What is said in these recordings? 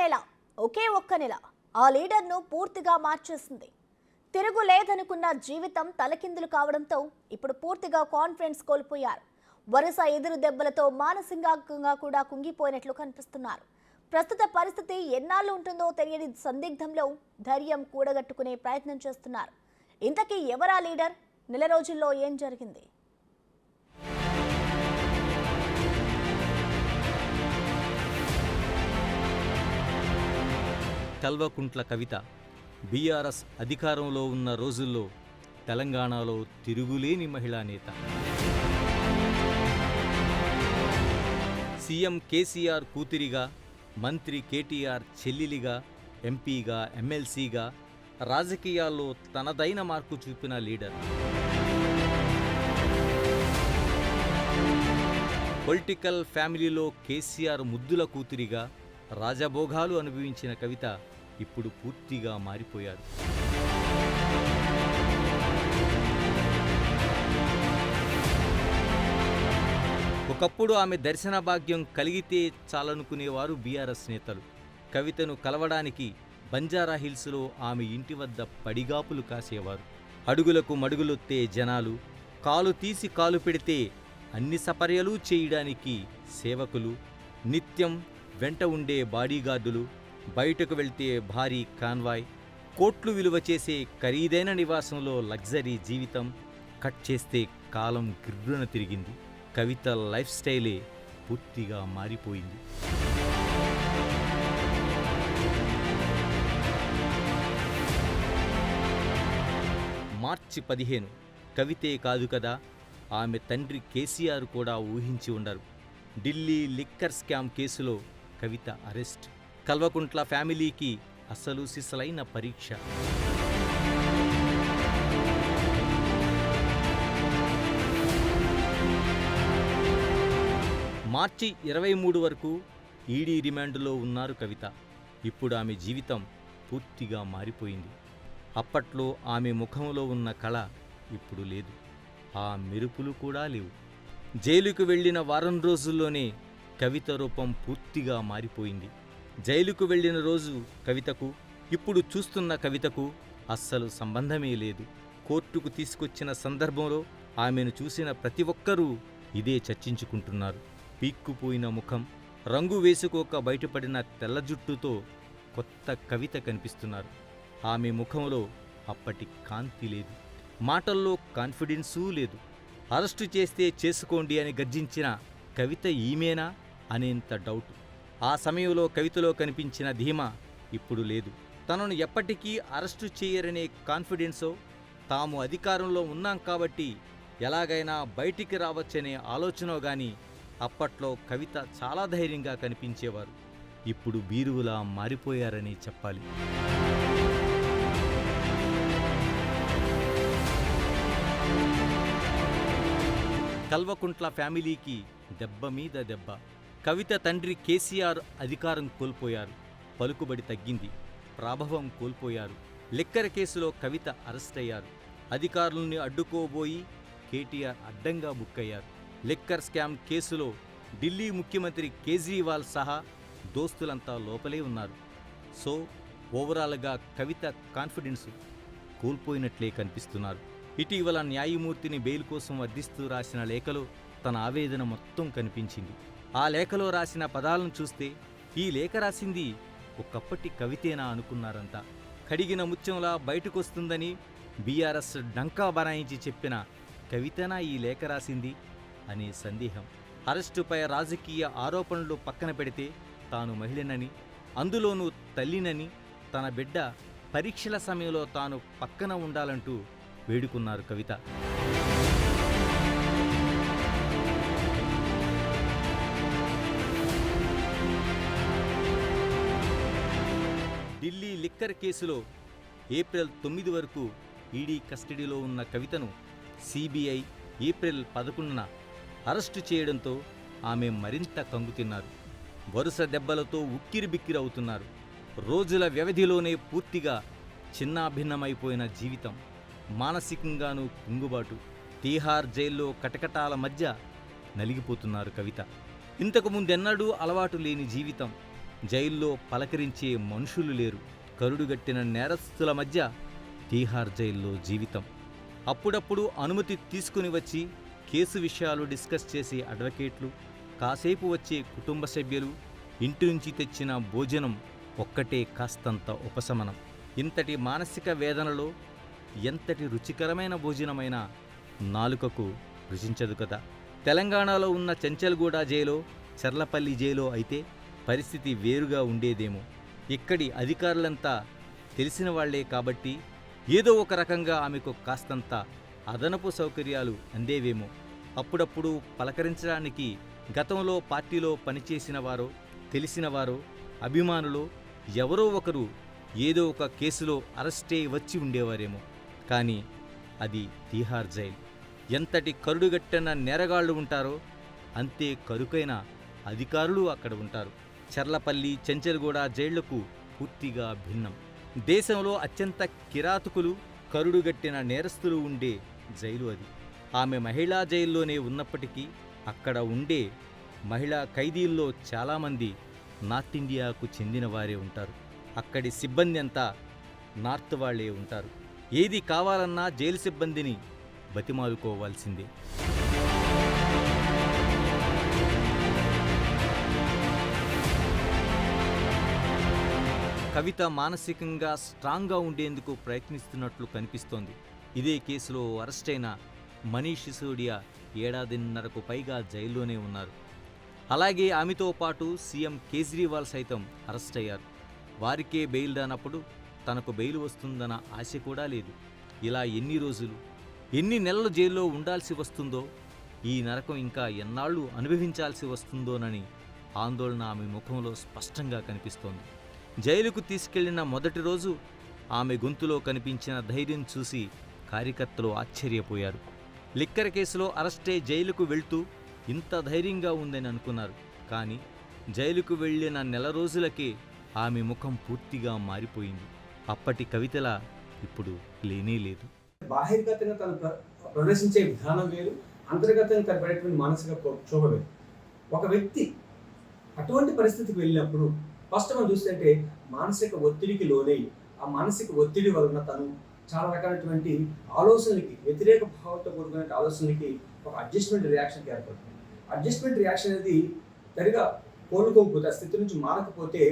నెల ఒకే ఒక్క నెల ఆ లీడర్ను పూర్తిగా మార్చేసింది. తిరుగు లేదనుకున్న జీవితం తలకిందులు కావడంతో ఇప్పుడు పూర్తిగా కాన్ఫిడెన్స్ కోల్పోయారు. వరుస ఎదురు దెబ్బలతో మానసికంగా కూడా కుంగిపోయినట్లు కనిపిస్తున్నారు. ప్రస్తుత పరిస్థితి ఎన్నాళ్ళు ఉంటుందో తెలియని సందిగ్ధంలో ధైర్యం కూడగట్టుకునే ప్రయత్నం చేస్తున్నారు. ఇంతకీ ఎవరా లీడర్? నెల రోజుల్లో ఏం జరిగింది? కల్వకుంట్ల కవిత బీఆర్ఎస్ అధికారంలో ఉన్న రోజుల్లో తెలంగాణలో తిరుగులేని మహిళా నేత. సీఎం కేసీఆర్ కూతురిగా మంత్రి కేటీఆర్ చెల్లెలిగా ఎంపీగా ఎమ్మెల్సీగా రాజకీయాల్లో తనదైన మార్పు చూపిన లీడర్. పొలిటికల్ ఫ్యామిలీలో కేసీఆర్ ముద్దుల కూతురిగా రాజభోగాలు అనుభవించిన కవిత ఇప్పుడు పూర్తిగా మారిపోయారు. ఒకప్పుడు ఆమె దర్శన భాగ్యం కలిగితే చాలనుకునేవారు బీఆర్ఎస్ నేతలు. కవితను కలవడానికి బంజారా హిల్స్లో ఆమె ఇంటి వద్ద పడిగాపులు కాసేవారు. అడుగులకు మడుగులొత్తే జనాలు కాలు తీసి కాలు పెడితే అన్ని సపర్యలు చేయడానికి సేవకులు నిత్యం వెంట ఉండే బాడీగార్డులు బయటకు వెళ్తే భారీ కాన్వాయ్ కోట్లు విలువ చేసే ఖరీదైన నివాసంలో లగ్జరీ జీవితం కట్ చేస్తే కాలం గిర్రున తిరిగింది. కవిత లైఫ్ స్టైలే పూర్తిగా మారిపోయింది. మార్చి పదిహేను కవితే కాదు కదా ఆమె తండ్రి కేసీఆర్ కూడా ఊహించి ఉండరు. ఢిల్లీ లిక్కర్ స్కామ్ కేసులో కవిత అరెస్ట్. కల్వకుంట్ల ఫ్యామిలీకి అసలు సిసలైన పరీక్ష. మార్చి ఇరవై మూడు వరకు ఈడీ రిమాండ్లో ఉన్నారు కవిత. ఇప్పుడు ఆమె జీవితం పూర్తిగా మారిపోయింది. అప్పట్లో ఆమె ముఖంలో ఉన్న కళ ఇప్పుడు లేదు. ఆ మెరుపులు కూడా లేవు. జైలుకు వెళ్ళిన వారం రోజుల్లోనే కవిత రూపం పూర్తిగా మారిపోయింది. జైలుకు వెళ్ళిన రోజు కవితకు ఇప్పుడు చూస్తున్న కవితకు అస్సలు సంబంధమే లేదు. కోర్టుకు తీసుకొచ్చిన సందర్భంలో ఆమెను చూసిన ప్రతి ఒక్కరూ ఇదే చర్చించుకుంటున్నారు. పీక్కుపోయిన ముఖం రంగు వేసుకోక బయటపడిన తెల్ల జుట్టుతో కొత్త కవిత కనిపిస్తున్నారు. ఆమె ముఖంలో అప్పటి కాంతి లేదు మాటల్లో కాన్ఫిడెన్సూ లేదు. అరెస్టు చేస్తే చేసుకోండి అని గర్జించిన కవిత ఈమెనా అనేంత డౌట్. ఆ సమయంలో కవితలో కనిపించిన ధీమా ఇప్పుడు లేదు. తనను ఎప్పటికీ అరెస్టు చేయరనే కాన్ఫిడెన్సో తాము అధికారంలో ఉన్నాం కాబట్టి ఎలాగైనా బయటికి రావచ్చనే ఆలోచనో గాని అప్పట్లో కవిత చాలా ధైర్యంగా కనిపించేవారు. ఇప్పుడు బీరువులా మారిపోయారని చెప్పాలి. కల్వకుంట్ల ఫ్యామిలీకి దెబ్బ మీద దెబ్బ. కవిత తండ్రి కేసీఆర్ అధికారం కోల్పోయారు. పలుకుబడి తగ్గింది. ప్రాభవం కోల్పోయారు. లిక్కర కేసులో కవిత అరెస్ట్ అయ్యారు. అధికారుల్ని అడ్డుకోబోయి కేటీఆర్ అడ్డంగా బుక్కయ్యారు. లిక్కర్ స్కామ్ కేసులో ఢిల్లీ ముఖ్యమంత్రి కేజ్రీవాల్ సహా దోస్తులంతా లోపలే ఉన్నారు. సో ఓవరాల్గా కవిత కాన్ఫిడెన్స్ కోల్పోయినట్లే కనిపిస్తున్నారు. ఇటీవల న్యాయమూర్తిని బెయిల్ కోసం వర్ధిస్తూ రాసిన లేఖలో తన ఆవేదన మొత్తం కనిపించింది. ఆ లేఖలో రాసిన పదాలను చూస్తే ఈ లేఖ రాసింది ఒకప్పటి కవితేనా అనుకున్నారంతా కడిగిన ముత్యంలా బయటకొస్తుందని బీఆర్ఎస్ డంకా బనాయించి చెప్పిన కవితనా ఈ లేఖ రాసింది అనే సందేహం. అరెస్టుపై రాజకీయ ఆరోపణలు పక్కన పెడితే తాను మహిళనని అందులోనూ తల్లినని తన బిడ్డ పరీక్షల సమయంలో తాను పక్కన ఉండాలంటూ వేడుకున్నారు కవిత. లిక్కర్ కేసులో ఏప్రిల్ తొమ్మిది వరకు ఈడీ కస్టడీలో ఉన్న కవితను సిబిఐ ఏప్రిల్ పదకొండున అరెస్టు చేయడంతో ఆమె మరింత కంగుతిన్నారు వరుస దెబ్బలతో ఉక్కిరిబిక్కిరవుతున్నారు రోజుల వ్యవధిలోనే పూర్తిగా చిన్నాభిన్నమైపోయిన జీవితం. మానసికంగానూ కుంగుబాటు. తీహార్ జైల్లో కటకటాల మధ్య నలిగిపోతున్నారు కవిత. ఇంతకు ముందెన్నడూ అలవాటు లేని జీవితం. జైల్లో పలకరించే మనుషులు లేరు. కరుడుగట్టిన నేరస్తుల మధ్య తీహార్ జైల్లో జీవితం. అప్పుడప్పుడు అనుమతి తీసుకుని వచ్చి కేసు విషయాలు డిస్కస్ చేసే అడ్వకేట్లు కాసేపు వచ్చే కుటుంబ సభ్యులు ఇంటి నుంచి తెచ్చిన భోజనం ఒక్కటే కాస్తంత ఉపశమనం. ఇంతటి మానసిక వేదనలో ఎంతటి రుచికరమైన భోజనమైన నాలుకకు రుచించదు కదా. తెలంగాణలో ఉన్న చెంచల్గూడ జైలో చర్లపల్లి జైలో అయితే పరిస్థితి వేరుగా ఉండేదేమో. ఇక్కడి అధికారులంతా తెలిసిన వాళ్ళే కాబట్టి ఏదో ఒక రకంగా ఆమెకు కాస్తంత అదనపు సౌకర్యాలు అందేవేమో. అప్పుడప్పుడు పలకరించడానికి గతంలో పార్టీలో పనిచేసిన వారో తెలిసినవారో అభిమానులు ఎవరో ఒకరు ఏదో ఒక కేసులో అరెస్టే వచ్చి ఉండేవారేమో. కానీ అది తీహార్ జైల్. ఎంతటి కరుడుగట్టిన నేరగాళ్ళు ఉంటారో అంతే కరుకైన అధికారులు అక్కడ ఉంటారు. చర్లపల్లి చెంచల్గూడ జైళ్ళకు పూర్తిగా భిన్నం. దేశంలో అత్యంత కిరాతకులు కరుడుగట్టిన నేరస్తులు ఉండే జైలు అది. ఆమె మహిళా జైల్లోనే ఉన్నప్పటికీ అక్కడ ఉండే మహిళా ఖైదీల్లో చాలామంది నార్త్ ఇండియాకు చెందిన వారే ఉంటారు. అక్కడి సిబ్బంది అంతా నార్త్ వాళ్ళే ఉంటారు. ఏది కావాలన్నా జైలు సిబ్బందిని బతిమాలుకోవాల్సిందే. కవిత మానసికంగా స్ట్రాంగ్గా ఉండేందుకు ప్రయత్నిస్తున్నట్లు కనిపిస్తోంది. ఇదే కేసులో అరెస్టైన మనీష్ సిసోడియా ఏడాదిన్నరకు పైగా జైల్లోనే ఉన్నారు. అలాగే ఆమెతో పాటు సీఎం కేజ్రీవాల్ సైతం అరెస్ట్ అయ్యారు. వారికే బెయిల్ రానప్పుడు తనకు బెయిల్ వస్తుందన్న ఆశ కూడా లేదు. ఇలా ఎన్ని రోజులు ఎన్ని నెలలు జైల్లో ఉండాల్సి వస్తుందో ఈ నరకం ఇంకా ఎన్నాళ్ళు అనుభవించాల్సి వస్తుందోనని ఆందోళన ఆమె ముఖంలో స్పష్టంగా కనిపిస్తోంది. జైలుకు తీసుకెళ్ళిన మొదటి రోజు ఆమె గొంతులో కనిపించిన ధైర్యం చూసి కార్యకర్తలు ఆశ్చర్యపోయారు. లిక్కర్ కేసులో అరెస్టే జైలుకు వెళ్తూ ఇంత ధైర్యంగా ఉందని అనుకున్నారు. కానీ జైలుకు వెళ్ళిన నెల రోజులకే ఆమె ముఖం పూర్తిగా మారిపోయింది. అప్పటి కవితల ఇప్పుడు లేనే లేదు. బాహిర్గతంగా తను ప్రదర్శించే విధానం వేరు అంతర్గతంగా తనపడేటువంటి మానసిక క్షోభ వేరు. ఒక వ్యక్తి అటువంటి పరిస్థితికి వెళ్ళినప్పుడు ఫస్ట్ మనం చూస్తుంటే మానసిక ఒత్తిడికి లోనై ఆ మానసిక ఒత్తిడి వలన తను చాలా రకాలైనటువంటి ఆలోచనలకి వ్యతిరేక భావంతో కూడుకునే ఆలోచనలకి ఒక అడ్జస్ట్మెంట్ రియాక్షన్కి ఏర్పడుతుంది. అడ్జస్ట్మెంట్ రియాక్షన్ అనేది సరిగా కోలుకోకపోతే ఆ స్థితి నుంచి మారకపోతే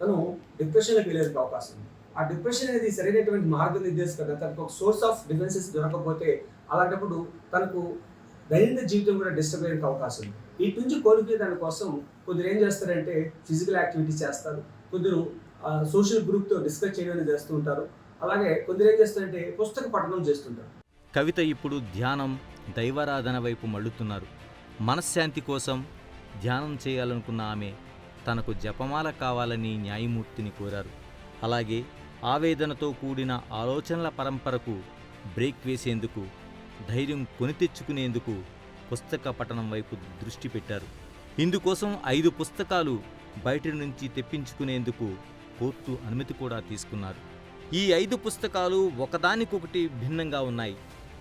తను డిప్రెషన్లోకి వెళ్ళేందుకు అవకాశం ఉంది. ఆ డిప్రెషన్ అనేది సరైనటువంటి మార్గనిర్దేశం తనకు ఒక సోర్స్ ఆఫ్ డిఫెన్సెస్ దొరకకపోతే అలాంటప్పుడు తనకు దైనందిన జీవితం కూడా డిస్టర్బ్ అయ్యే అవకాశం ఉంది. వీటి నుంచి కోలుకునే దానికోసం కొందరు ఏం చేస్తారంటే ఫిజికల్ యాక్టివిటీస్ చేస్తారు. కొందరు సోషల్ గ్రూప్తో డిస్కస్ చేయడం చేస్తూ ఉంటారు. అలాగే కొందరు ఏం చేస్తారంటే పుస్తక పఠనం చేస్తుంటారు. కవిత ఇప్పుడు ధ్యానం దైవారాధన వైపు మళ్ళుతున్నారు. మనశ్శాంతి కోసం ధ్యానం చేయాలనుకున్న ఆమె తనకు జపమాల కావాలని న్యాయమూర్తిని కోరారు. అలాగే ఆవేదనతో కూడిన ఆలోచనల పరంపరకు బ్రేక్ వేసేందుకు ధైర్యం కొని తెచ్చుకునేందుకు పుస్తక పఠనం వైపు దృష్టి పెట్టారు. ఇందుకోసం ఐదు పుస్తకాలు బయట నుంచి తెప్పించుకునేందుకు కోర్టు అనుమతి కూడా తీసుకున్నారు. ఈ ఐదు పుస్తకాలు ఒకదానికొకటి భిన్నంగా ఉన్నాయి.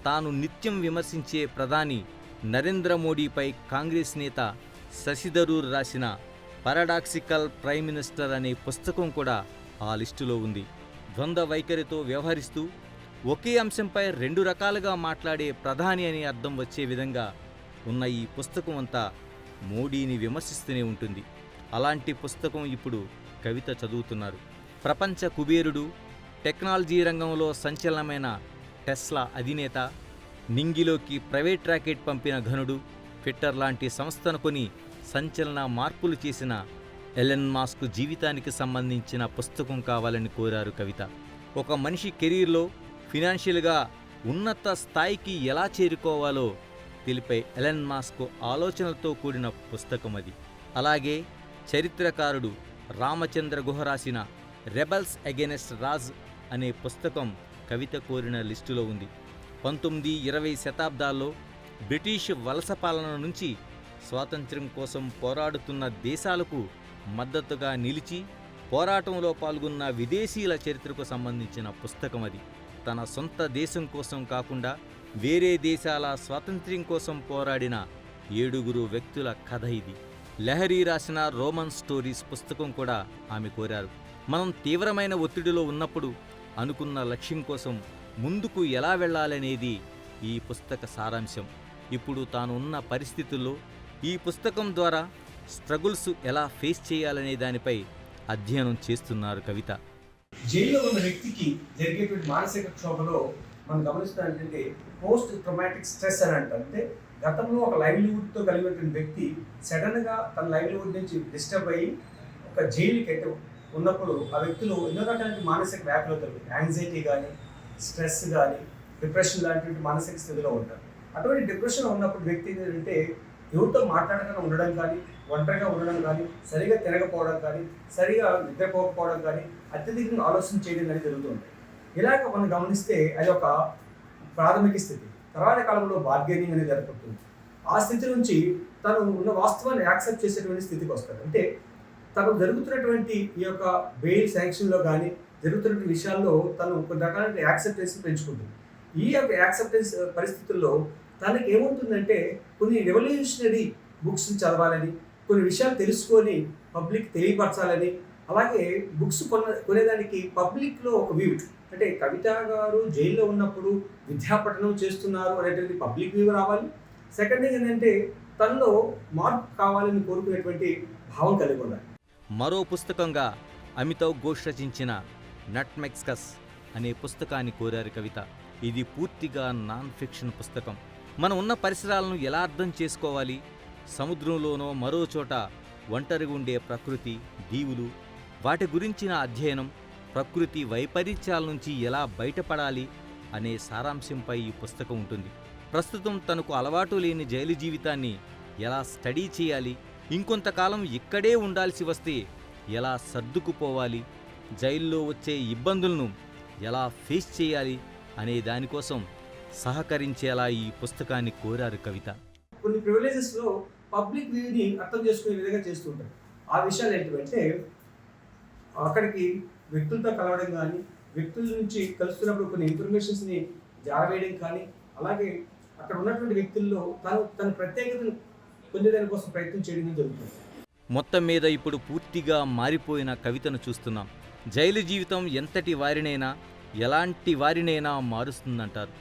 తాను నిత్యం విమర్శించే ప్రధాని నరేంద్ర మోడీపై కాంగ్రెస్ నేత శశిధరూర్ రాసిన పారాడాక్సికల్ ప్రైమ్ మినిస్టర్ అనే పుస్తకం కూడా ఆ లిస్టులో ఉంది. ద్వంద్వ వైఖరితో వ్యవహరిస్తూ ఒకే అంశంపై రెండు రకాలుగా మాట్లాడే ప్రధాని అనే అర్థం వచ్చే విధంగా ఉన్న ఈ పుస్తకం అంతా మోడీని విమర్శిస్తూనే ఉంటుంది. అలాంటి పుస్తకం ఇప్పుడు కవిత చదువుతున్నారు. ప్రపంచ కుబేరుడు టెక్నాలజీ రంగంలో సంచలనమైన టెస్లా అధినేత నింగిలోకి ప్రైవేట్ రాకెట్ పంపిన ఘనుడు ట్విట్టర్ లాంటి సంస్థను కొని సంచలన మార్పులు చేసిన ఎలెన్ మాస్క్ జీవితానికి సంబంధించిన పుస్తకం కావాలని కోరారు కవిత. ఒక మనిషి కెరీర్లో ఫినాన్షియల్గా ఉన్నత స్థాయికి ఎలా చేరుకోవాలో తెలిపే ఎలెన్ మాస్క్ ఆలోచనలతో కూడిన పుస్తకం అది. అలాగే చరిత్రకారుడు రామచంద్ర గుహ రాసిన రెబల్స్ అగెనెస్ట్ రాజ్ అనే పుస్తకం కవిత కోరిన లిస్టులో ఉంది. పంతొమ్మిది ఇరవై శతాబ్దాల్లో బ్రిటిష్ వలస పాలన నుంచి స్వాతంత్ర్యం కోసం పోరాడుతున్న దేశాలకు మద్దతుగా నిలిచి పోరాటంలో పాల్గొన్న విదేశీయుల చరిత్రకు సంబంధించిన పుస్తకం అది. తన సొంత దేశం కోసం కాకుండా వేరే దేశాల స్వాతంత్ర్యం కోసం పోరాడిన ఏడుగురు వ్యక్తుల కథ ఇది. లహరి రాసిన రోమన్ స్టోరీస్ పుస్తకం కూడా ఆమె కోరారు. మనం తీవ్రమైన ఒత్తిడిలో ఉన్నప్పుడు అనుకున్న లక్ష్యం కోసం ముందుకు ఎలా వెళ్ళాలనేది ఈ పుస్తక సారాంశం. ఇప్పుడు తాను ఉన్న పరిస్థితుల్లో ఈ పుస్తకం ద్వారా స్ట్రగుల్స్ ఎలా ఫేస్ చేయాలనే దానిపై అధ్యయనం చేస్తున్నారు కవిత. జైల్లో ఉన్న వ్యక్తికి జరిగేటువంటి మానసిక క్షోభలో మనం గమనిస్తాం ఏంటంటే పోస్ట్ ట్రమాటిక్ స్ట్రెస్ అని అంటారు. అంటే గతంలో ఒక లైవ్లీవుడ్తో కలిగినటువంటి వ్యక్తి సడన్గా తన లైవ్లీవుడ్ నుంచి డిస్టర్బ్ అయ్యి ఒక జైలుకి ఎటు ఉన్నప్పుడు ఆ వ్యక్తులు ఎన్నో రకాలైన మానసిక వ్యాఖ్యలు అవుతారు యాంగ్జైటీ కానీ స్ట్రెస్ కానీ డిప్రెషన్ లాంటి మానసిక స్థితిలో ఉంటారు. అటువంటి డిప్రెషన్ ఉన్నప్పుడు వ్యక్తి ఏంటంటే ఎవరితో మాట్లాడకుండా ఉండడం కానీ ఒంటరిగా ఉండడం కానీ సరిగా తిరగకపోవడం కానీ సరిగా నిద్రపోకపోవడం కానీ అత్యధికంగా ఆలోచన చేయడం అనేది జరుగుతుంది. ఇలాగ మనం గమనిస్తే అది ఒక ప్రాథమిక స్థితి. తర్వాత కాలంలో బార్గెనింగ్ అనేది ఏర్పడుతుంది. ఆ స్థితి నుంచి తను ఉన్న వాస్తవాన్ని యాక్సెప్ట్ చేసేటువంటి స్థితికి వస్తాడు. అంటే తను జరుగుతున్నటువంటి ఈ యొక్క బెయిల్ శాంక్షన్లో కానీ జరుగుతున్నటువంటి విషయాల్లో తను కొన్ని రకాల యాక్సెప్టెన్స్ పెంచుకుంటుంది. ఈ యొక్క యాక్సెప్టెన్స్ పరిస్థితుల్లో తనకి ఏమవుతుందంటే కొన్ని రెవల్యూషనరీ బుక్స్ని చదవాలని కొన్ని విషయాలు తెలుసుకొని పబ్లిక్ తెలియపరచాలని అలాగే బుక్స్ కొన కొనేదానికి పబ్లిక్లో ఒక వ్యూ అంటే కవిత గారు జైల్లో ఉన్నప్పుడు విద్యాపఠనం చేస్తున్నారు అనేటువంటి పబ్లిక్ వ్యూ రావాలి. సెకండ్ థింగ్ ఏంటంటే తనలో మార్పు కావాలని కోరుకునేటువంటి భావం కలిగి ఉండాలి. మరో పుస్తకంగా అమితవ్ ఘోష్ రచించిన నట్ మెక్స్కస్ అనే పుస్తకాన్ని కోరారు కవిత. ఇది పూర్తిగా నాన్ ఫిక్షన్ పుస్తకం. మనం ఉన్న పరిసరాలను ఎలా అర్థం చేసుకోవాలి? సముద్రంలోనో మరో చోట ఒంటరిగా ఉండే ప్రకృతి దీవులు వాటి గురించిన అధ్యయనం ప్రకృతి వైపరీత్యాల నుంచి ఎలా బయటపడాలి అనే సారాంశంపై ఈ పుస్తకం ఉంటుంది. ప్రస్తుతం తనకు అలవాటు లేని జైలు జీవితాన్ని ఎలా స్టడీ చేయాలి ఇంకొంతకాలం ఇక్కడే ఉండాల్సి వస్తే ఎలా సర్దుకుపోవాలి జైల్లో వచ్చే ఇబ్బందులను ఎలా ఫేస్ చేయాలి అనే దానికోసం సహకరించేలా ఈ పుస్తకాన్ని కోరారు కవిత. కొన్ని ప్రివిలేజెస్లో పబ్లిక్ వ్యూని అర్థం చేసుకునే విధంగా చేస్తుంటారు ఆ విషయాలు ఏంటంటే అక్కడికి వ్యక్తులతో కలవడం కానీ వ్యక్తుల నుంచి కలుస్తున్నప్పుడు కొన్ని ఇన్ఫర్మేషన్స్ని జారవేయడం కానీ అలాగే అక్కడ ఉన్నటువంటి వ్యక్తుల్లో తను తన ప్రత్యేకతను పొందేదాని కోసం ప్రయత్నం చేయడం జరుగుతుంది. మొత్తం మీద ఇప్పుడు పూర్తిగా మారిపోయిన కవితను చూస్తున్నాం. జైలు జీవితం ఎంతటి వారినైనా ఎలాంటి వారినైనా మారుస్తుందంటారు.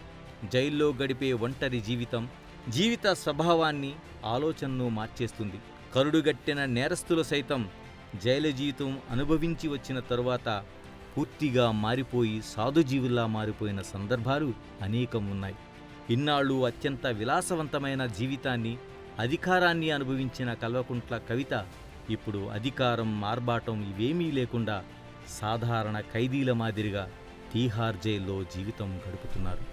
జైల్లో గడిపే ఒంటరి జీవితం జీవిత స్వభావాన్ని ఆలోచనను మార్చేస్తుంది. కరుడుగట్టిన నేరస్తులు సైతం జైలు జీవితం అనుభవించి వచ్చిన తరువాత పూర్తిగా మారిపోయి సాధుజీవుల్లా మారిపోయిన సందర్భాలు అనేకం ఉన్నాయి ఇన్నాళ్ళు అత్యంత విలాసవంతమైన జీవితాన్ని అధికారాన్ని అనుభవించిన కల్వకుంట్ల కవిత ఇప్పుడు అధికారం మార్బాటం ఇవేమీ లేకుండా సాధారణ ఖైదీల మాదిరిగా తీహార్ జైల్లో జీవితం గడుపుతున్నారు.